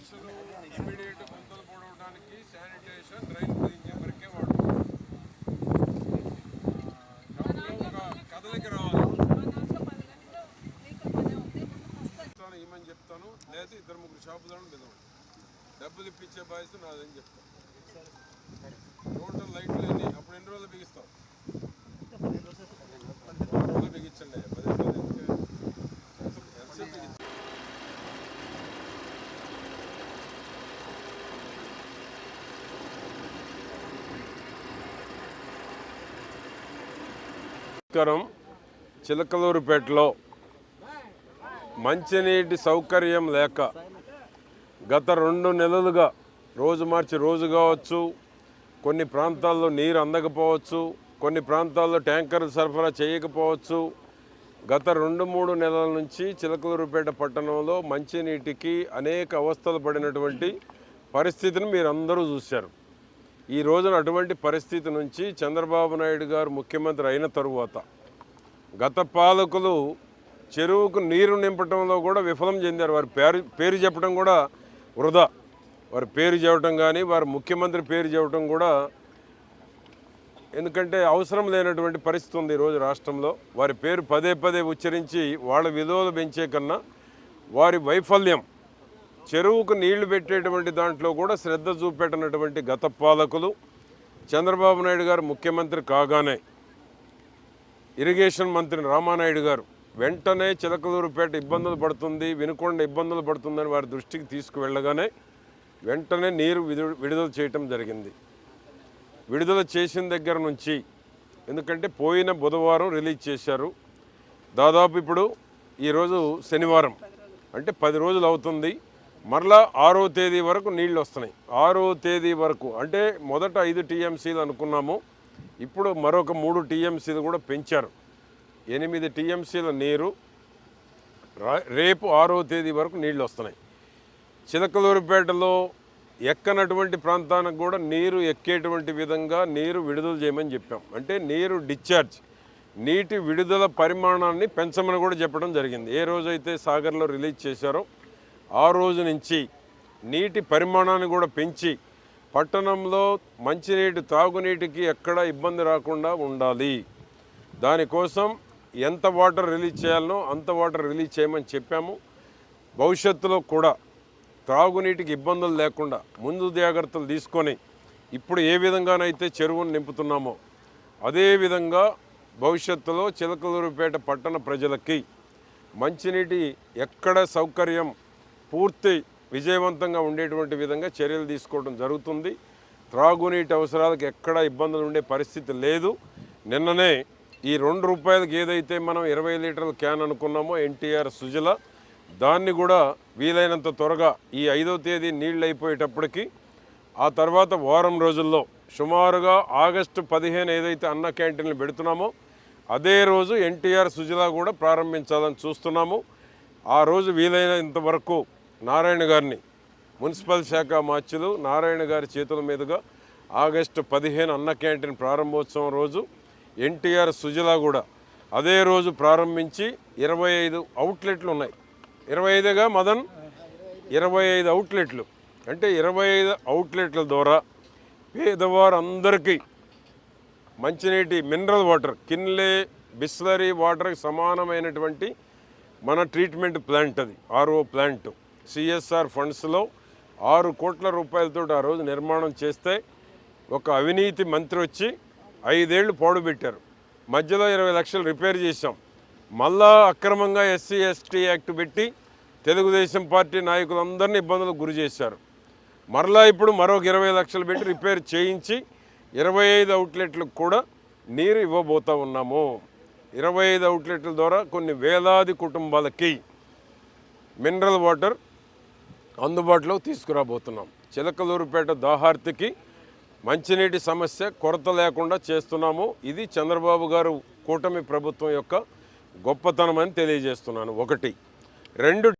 లక్షలు ఇమీడియట్ గుంతలు పొడవడానికి sanitation drain cleaning వరకే వాడుతున్నాం. ఒక కదలికి రావాలి. ఏమని చెప్తాను. లేదా ఇద్దరు ముగ్గురు షాపులను విధం డబ్బులు ఇప్పించే బాధ్యత నాదని చెప్తాను. నమస్కారం. చిలకలూరుపేటలో మంచినీటి సౌకర్యం లేక గత రెండు నెలలుగా రోజు మార్చి రోజు కావచ్చు కొన్ని ప్రాంతాల్లో నీరు అందకపోవచ్చు కొన్ని ప్రాంతాల్లో ట్యాంకర్ సరఫరా చేయకపోవచ్చు. గత రెండు మూడు నెలల నుంచి చిలకలూరుపేట పట్టణంలో మంచినీటికి అనేక అవస్థలు పడినటువంటి పరిస్థితిని మీరందరూ చూశారు. ఈ రోజున అటువంటి పరిస్థితి నుంచి చంద్రబాబు నాయుడు గారు ముఖ్యమంత్రి అయిన తరువాత గత పాలకులు చెరువుకు నీరు నింపటంలో కూడా విఫలం చెందారు. వారి పేరు పేరు చెప్పడం కూడా వృధా. వారి పేరు చెప్పడం కానీ వారి ముఖ్యమంత్రి పేరు చెప్పడం కూడా ఎందుకంటే అవసరం లేనటువంటి పరిస్థితి ఉంది ఈరోజు రాష్ట్రంలో. వారి పేరు పదే పదే ఉచ్చరించి వాళ్ళ విలువలు పెంచే కన్నా వారి వైఫల్యం చెరువుకు నీళ్ళు పెట్టేటువంటి దాంట్లో కూడా శ్రద్ధ చూపెట్టినటువంటి గత పాలకులు చంద్రబాబు నాయుడు గారు ముఖ్యమంత్రి కాగానే ఇరిగేషన్ మంత్రి రామానాయుడు గారు వెంటనే చిలకలూరుపేట ఇబ్బందులు పడుతుంది వినుకొండ ఇబ్బందులు పడుతుందని వారి దృష్టికి తీసుకువెళ్ళగానే వెంటనే నీరు విడు- విడుదల చేయటం జరిగింది. విడుదల చేసిన దగ్గర నుంచి ఎందుకంటే పోయిన బుధవారం రిలీజ్ చేశారు. దాదాపు ఇప్పుడు ఈరోజు శనివారం అంటే పది రోజులు అవుతుంది. మరలా ఆరో తేదీ వరకు నీళ్ళు వస్తున్నాయి. ఆరో తేదీ వరకు అంటే మొదట ఐదు టీఎంసీలు అనుకున్నాము. ఇప్పుడు మరొక మూడు టీఎంసీలు కూడా పెంచారు. ఎనిమిది టీఎంసీల నీరు రేపు ఆరో తేదీ వరకు నీళ్ళు వస్తున్నాయి. చిలకలూరుపేటలో ఎక్కనటువంటి ప్రాంతానికి కూడా నీరు ఎక్కేటువంటి విధంగా నీరు విడుదల చేయమని చెప్పాం. అంటే నీరు డిశ్చార్జ్ నీటి విడుదల పరిమాణాన్ని పెంచమని కూడా చెప్పడం జరిగింది. ఏ రోజైతే సాగర్లో రిలీజ్ చేశారో ఆ రోజు నుంచి నీటి పరిమాణాన్ని కూడా పెంచి పట్టణంలో మంచినీటి తాగునీటికి ఎక్కడ ఇబ్బంది రాకుండా ఉండాలి. దానికోసం ఎంత వాటర్ రిలీజ్ చేయాలనో అంత వాటర్ రిలీజ్ చేయమని చెప్పాము. భవిష్యత్తులో కూడా త్రాగునీటికి ఇబ్బందులు లేకుండా ముందు జాగ్రత్తలు తీసుకొని ఇప్పుడు ఏ విధంగానైతే చెరువును నింపుతున్నామో అదే విధంగా భవిష్యత్తులో చిలకలూరుపేట పట్టణ ప్రజలకి మంచినీటి ఎక్కడ సౌకర్యం పూర్తి విజయవంతంగా ఉండేటువంటి విధంగా చర్యలు తీసుకోవడం జరుగుతుంది. త్రాగునీటి అవసరాలకు ఎక్కడ ఇబ్బందులు ఉండే పరిస్థితి లేదు. నిన్ననే ఈ రెండు రూపాయలకి ఏదైతే మనం ఇరవై లీటర్ల క్యాన్ అనుకున్నామో ఎన్టీఆర్ సుజల దాన్ని కూడా వీలైనంత త్వరగా ఈ ఐదో తేదీ నీళ్ళు అయిపోయేటప్పటికి ఆ తర్వాత వారం రోజుల్లో సుమారుగా ఆగస్టు పదిహేను ఏదైతే అన్న క్యాంటీన్లు పెడుతున్నామో అదే రోజు ఎన్టీఆర్ సుజలా కూడా ప్రారంభించాలని చూస్తున్నాము. ఆ రోజు వీలైనంత వరకు నారాయణ గారిని మున్సిపల్ శాఖ మార్చులు నారాయణ గారి చేతుల మీదుగా ఆగస్టు పదిహేను అన్న క్యాంటీన్ ప్రారంభోత్సవం రోజు ఎన్టీఆర్ సుజలా కూడా అదే రోజు ప్రారంభించి ఇరవై ఐదు అవుట్లెట్లు ఉన్నాయి. ఇరవై ఐదుగా మదన్? ఇరవై ఐదు అవుట్లెట్లు. అంటే ఇరవై ఐదు అవుట్లెట్ల ద్వారా పేదవారందరికీ మంచినీటి మినరల్ వాటర్ కిన్లే బిస్లరీ వాటర్కి సమానమైనటువంటి మన ట్రీట్మెంట్ ప్లాంట్ అది ఆర్ఓ ప్లాంట్. సిఎస్ఆర్ ఫండ్స్లో ఆరు కోట్ల రూపాయలతో ఆ రోజు నిర్మాణం చేస్తే ఒక అవినీతి మంత్రి వచ్చి ఐదేళ్ళు పాడుపెట్టారు మధ్యలో ఇరవై లక్షలు రిపేర్ చేశాం. మళ్ళా అక్రమంగా ఎస్సీ ఎస్టీ యాక్ట్ పెట్టి తెలుగుదేశం పార్టీ నాయకులందరినీ ఇబ్బందులకు గురి చేశారు. మరలా ఇప్పుడు మరొక ఇరవై లక్షలు పెట్టి రిపేర్ చేయించి ఇరవై ఐదు అవుట్లెట్లకు కూడా నీరు ఇవ్వబోతా ఉన్నాము. ఇరవై ఐదు అవుట్లెట్ల ద్వారా కొన్ని వేలాది కుటుంబాలకి మినరల్ వాటర్ అందుబాటులో తీసుకురాబోతున్నాం. చిలకలూరుపేట దాహార్తికి మంచినీటి సమస్య కొరత లేకుండా చేస్తున్నాము. ఇది చంద్రబాబు గారు కూటమి ప్రభుత్వం యొక్క గొప్పతనం అని తెలియజేస్తున్నాను. ఒకటి. రెండు